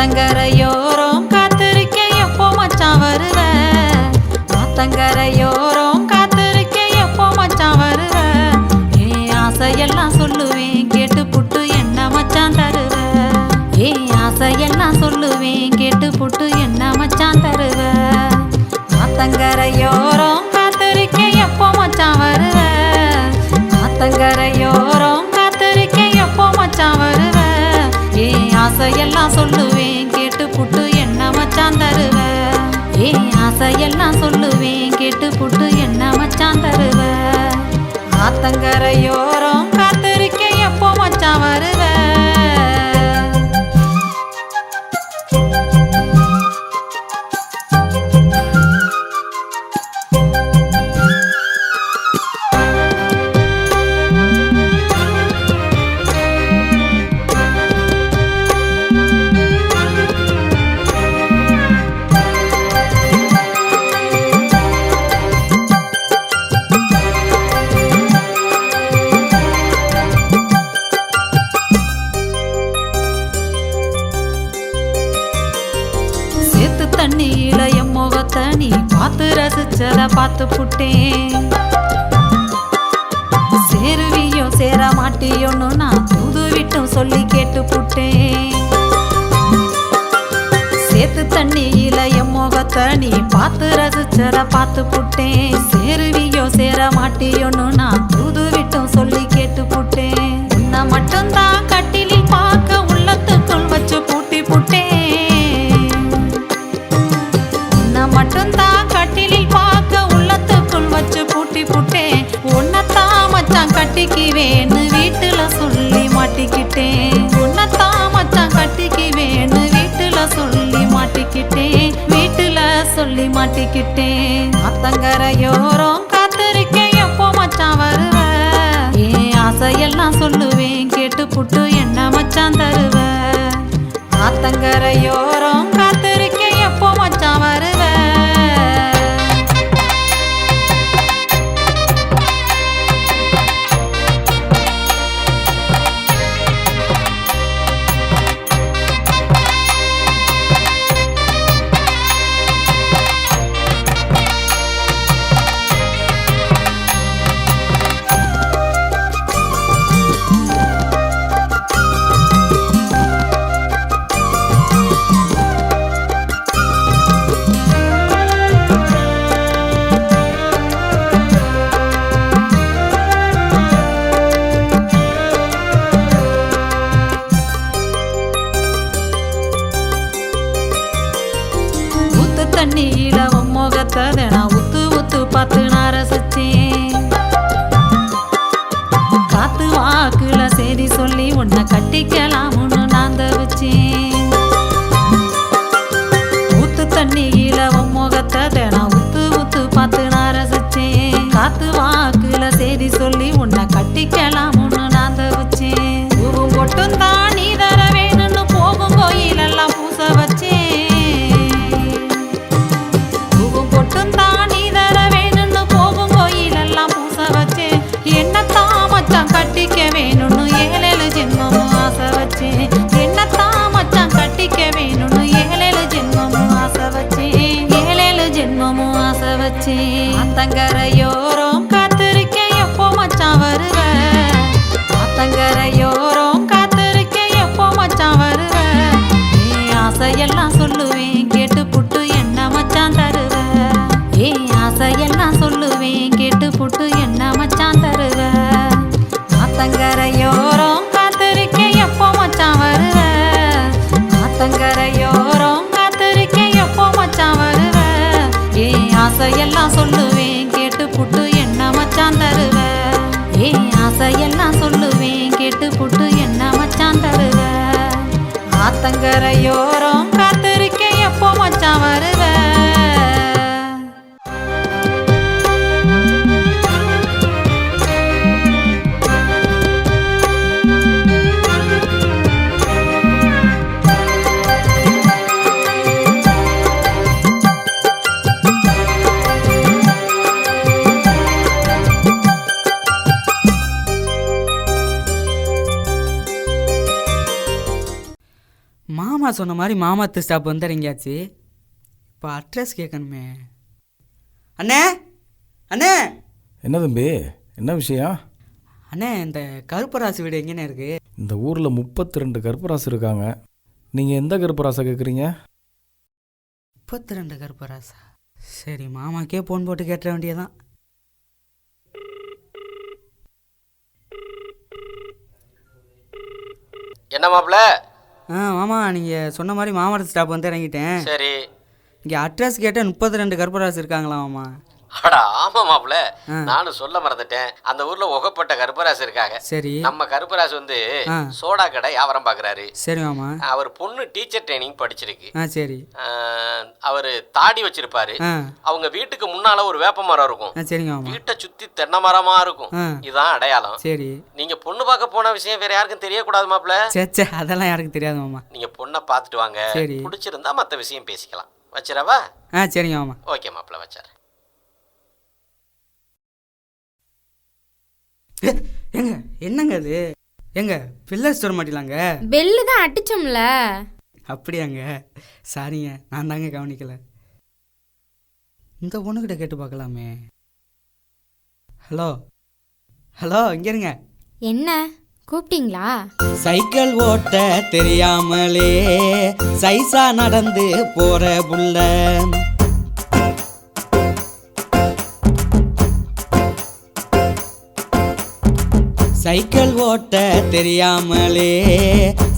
ஆத்தங்கரையோரம் காத்திருக்க எப்போ மச்சான் வருத ஆத்தங்கரையோரம் காத்திருக்க எப்போ மச்சான் வருத ஏன் ஆசையெல்லாம் சொல்லுவேன். கேட்டு புட்டு என்ன மச்சான் தருவ? ஏன் ஆசையெல்லாம் சொல்லுவேன். கேட்டு புட்டு என்ன மச்சான் தருவ? ஆத்தங்கரையோரம் காத்திருக்க எப்போ மச்சான் வருவ? ஆத்தங்கரையோரம் காத்திருக்க எப்போ மச்சான் வருவ? ஏன் ஆசையெல்லாம் சொல்லுவேன். கதையெல்லாம் சொல்லுவேன் கேட்டு புட்டு என்ன மச்சான் தருவ? ஆத்தங்கரையோ ரசிச்சத பார்த்து புட்டேன். சேருவியோ சேர மாட்டியோன்னு நான் தூது விட்டும் சொல்லி கேட்டு புட்டேன். சேத்து தண்ணியில என் முகத்தை நீ பார்த்து ரசிச்சத பார்த்து புட்டேன். சேருவியோ சேர மாட்டியோன்னு நான் தூது விட்டும் சொல்லி கேட்டு புட்டேன். உன்னை மட்டும்தான் கட்டிக்குவேன்னு வீட்டுல சொல்லி மாட்டிக்கிட்டேன். உன்னைத்தான் மச்சான் கட்டிக்குவேன்னு வீட்டுல சொல்லி மாட்டிக்கிட்டேன். வீட்டுல சொல்லி மாட்டிக்கிட்டேன். அத்தங்கரையோரம் காத்திருக்கேன். எப்போ மச்சான் வருவ? ஏன் ஆசையெல்லாம் சொல்லுவேன். கேட்டு புட்டு என்ன மச்சான் தருவ? ஆத்தங்கரையோரம் ஆசை வச்சேன் ஆத்தங்கரையோரம் காத்திருக்க எப்போ மச்சான் வருவ? ஆத்தங்கரையோரம் காத்திருக்கேன். எப்போ மச்சான் வருவ? ஏன் ஆசையெல்லாம் சொல்லுவேன். கேட்டு புட்டு என்ன மச்சான் தருவ? ஏ ஆசையெல்லாம் சொல்லுவேன். கேட்டு புட்டு என்ன ஆசையெல்லாம் சொல்லுவேன் கேட்டு புட்டு என்ன மச்சான் தருவ? ஏன் ஆசையெல்லாம் சொல்லுவேன் கேட்டு புட்டு என்ன மச்சான் தருவ? ஆத்தங்கரையோரம் காத்திருக்க எப்போ மச்சான் வருவ? சொன்ன மாதிரி மாமாத்து ஸ்டாப் வந்து இறங்கியாச்சு. இப்போ அட்ரஸ் கேட்கணுமே அண்ணே அண்ணே. என்ன தம்பி என்ன விஷயம்? அண்ணே இந்த கருப்பராசு வீடு எங்கேண்ணே இருக்கு? இந்த ஊரில் முப்பத்தி ரெண்டு கருப்பராசு இருக்காங்க. நீங்கள் எந்த கருப்பராசை கேட்குறீங்க முப்பத்தி ரெண்டு கருப்பராசா? சரி மாமாக்கே ஃபோன் போட்டு கேட்ட வேண்டியதான் என்ன மாப்ள ஆ மாமா நீங்கள் சொன்ன மாதிரி மாமரத்து ஸ்டாப் வந்து இறங்கிட்டேன். சரி. இங்கே அட்ரஸ் கேட்டால் முப்பத்தி ரெண்டு கருப்பராசு இருக்காங்களா மாமா. அடா ஆமா மாப்ள. நானும் சொல்ல மறந்துட்டேன். அந்த ஊர்ல உகப்பட்ட கருப்பராசு இருக்காங்க. சரி. நம்ம கருப்பராசு வந்து. சோடா கடை வியாபாரம் பாக்குறாரு. சரி மாமா. அவர் பொண்ணு டீச்சர் ட்ரைனிங் படிச்சிருக்கு. சரி. அவர் தாடி வச்சிருப்பாரு. அவங்க வீட்டுக்கு முன்னால ஒரு வேப்ப மரம் இருக்கும். சரிங்க வீட்டை சுத்தி தென்னை மரமா இருக்கும். இதுதான் அடையாளம். சரி. நீங்க பொண்ணு பார்க்க போன விஷயம் வேற யாருக்கும் தெரியக்கூடாது மாப்ள சே அதெல்லாம் யாருக்கும் தெரியாது மாமா. நீங்க பொண்ணை பார்த்துட்டு வாங்க. சரி. பிடிச்சிருந்தா மத்த விஷயம் பேசிக்கலாம். வச்சிரவா ஆ சரிங்க மாமா. ஓகே மாப்ள வச்சார் ஏ, ஏங்க என்னங்க அது? ஏங்க பில்லர் ஸ்டோர் மாட்டிலாங்க? பெல்லு தான் அடிச்சோம்ல. அப்படியாங்க. சாரிங்க நான் தாங்க கவனிக்கல. இந்த பொண்ணுக்கிட்ட கேட்டு பார்க்கலாமே. ஹலோ? ஹலோ இங்க இருங்க. என்ன? கூப்பிட்டீங்களா? சைக்கிள் ஓட்ட தெரியாமலே சைசா நடந்து போற புள்ள. சைக்கிள் ஓட்ட தெரியாமலே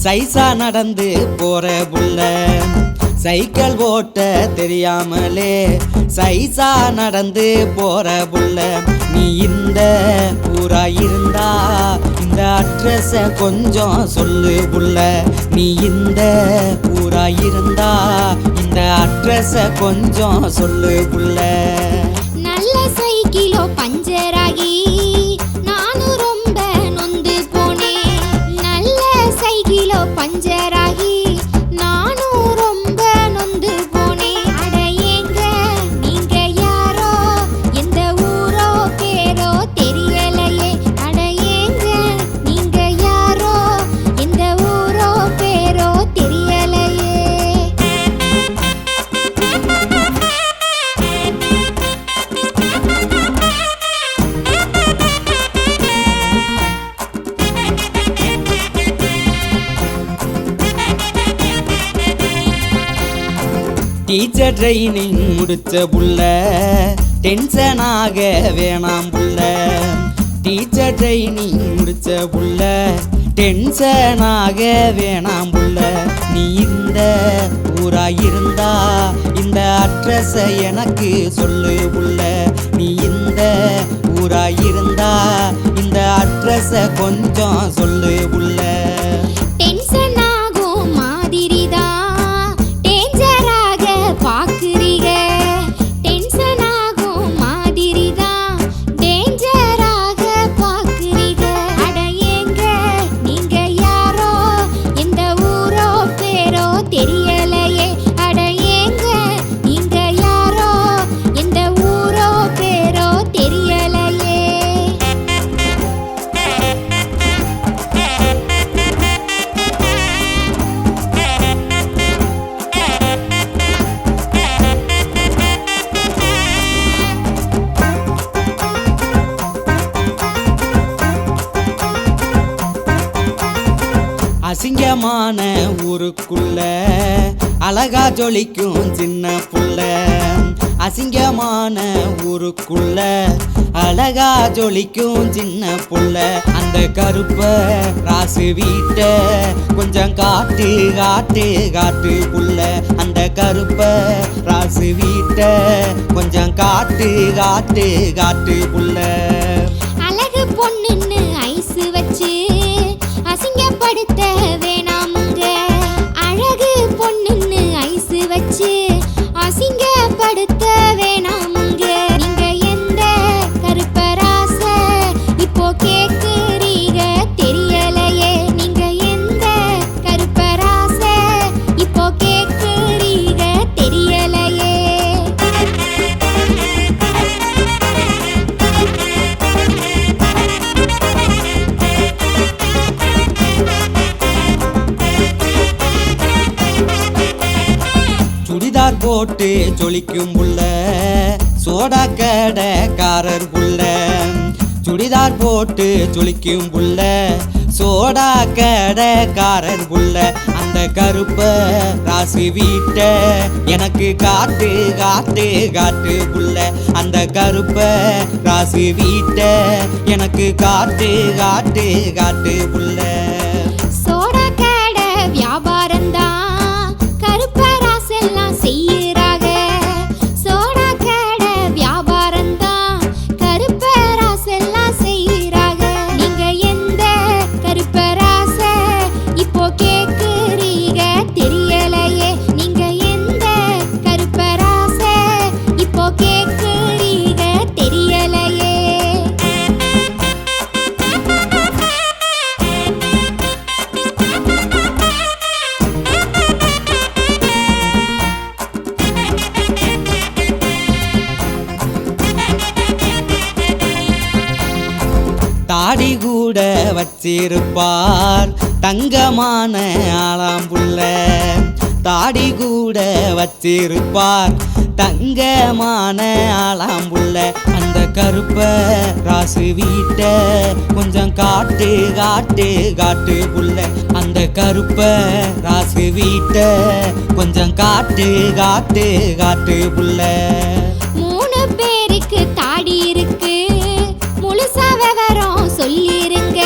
சைசா நடந்து போற புள்ள. சைக்கிள் ஓட்ட தெரியாமலே சைசா நடந்து போற புள்ள. நீ இந்த ஊரா இருந்தா இந்த அட்ரஸ கொஞ்சம் சொல்லு புள்ள. நீ இந்த ஊரா இருந்தா இந்த அட்ரஸ கொஞ்சம் சொல்லு புள்ள. நல்ல சைக்கிளோ பஞ்சராகி டீச்சர் ட்ரைனிங் முடிச்ச புள்ள. டென்ஷனாக வேணாம் புள்ள. டீச்சர் ட்ரைனிங் முடிச்ச புள்ள. டென்ஷனாக வேணாம் புள்ள. நீ இந்த ஊராக இருந்தா இந்த அட்ரஸ எனக்கு சொல்லு புள்ள. நீ இந்த ஊரா இருந்தா இந்த அட்ரஸ கொஞ்சம் சொல்லு புள்ள. அசிங்கமான ஊருக்குள்ள அழகா ஜொலிக்கும் சின்ன புள்ள. அசிங்கமான ஊருக்குள்ள அழகா ஜொலிக்கும் சின்ன புள்ள. அந்த கருப்ப ராசு வீட்ட கொஞ்சம் காட்டு காட்டு காட்டு புள்ள. அந்த கருப்ப ராசு வீட்ட கொஞ்சம் காட்டு காட்டு காட்டு புள்ள. அழகு பொண்ணுன்னு ஐஸ் போட்டு ஜொலிக்கும் புள்ள சோடா கடைக்காரர் புள்ள. சுடிதார் போட்டு ஜொலிக்கும் புள்ள சோடா கடைக்காரர் புள்ள. அந்த கருப்ப ராசி வீட்ட எனக்கு காட்டு காட்டு காட்டு புள்ள. அந்த கருப்ப ராசி வீட்ட எனக்கு காட்டு காட்டு காட்டு புள்ள. வச்சிருப்பார் தங்கமான ஆளாம்புள்ள தாடி கூட வச்சிருப்பார். தங்கமான ஆளாம்புள்ள அந்த கருப்ப ராசு வீட்ட கொஞ்சம் காட்டு காட்டு காட்டு புள்ள. அந்த கருப்ப ராசு வீட்ட கொஞ்சம் காட்டு காட்டு காட்டு புள்ள. மூணு பேருக்கு தாடி இருக்கு. முழுசா விவரம் சொல்லிருங்க.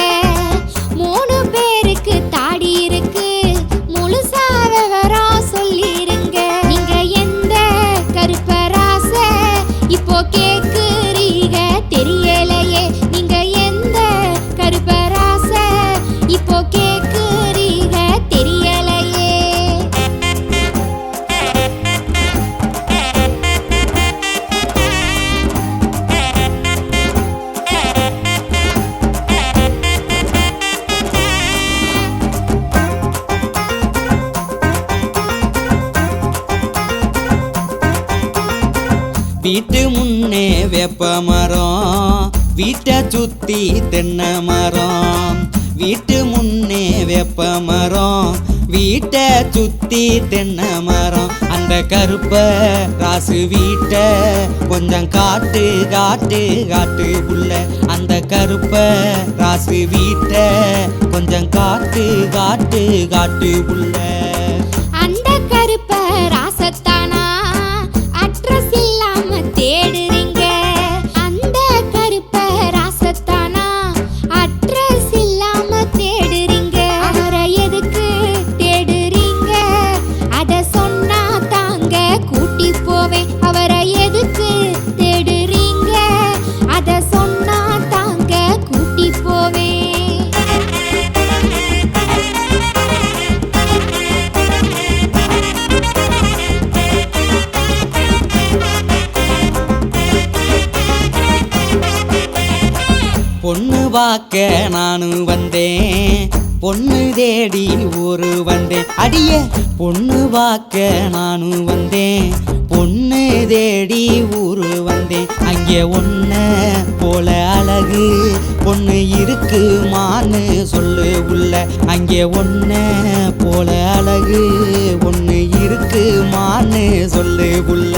வீட்டு முன்னே வெப்ப மரம் வீட்டை சுத்தி தென்னை மரம். வீட்டு முன்னே வெப்ப மரம் வீட்டை சுத்தி தென்னை மரம். அந்த கருப்ப ராசு வீட்டை கொஞ்சம் காட்டு காட்டு காட்டு புள்ள அந்த கருப்ப ராசு வீட்டை கொஞ்சம் காட்டு காட்டு காட்டு புள்ள பார்க்க நானும் வந்தேன். பொண்ணு தேடி ஊரு வந்தேன். அடிய பொண்ணு பார்க்க நானும் வந்தேன். பொண்ணு தேடி ஊரு வந்தேன். அங்கே ஒன்று போல அழகு பொண்ணு இருக்குமான்னு சொல்லு உள்ள. அங்கே ஒன்று போல அழகு பொண்ணு இருக்குமான்னு சொல்லு உள்ள.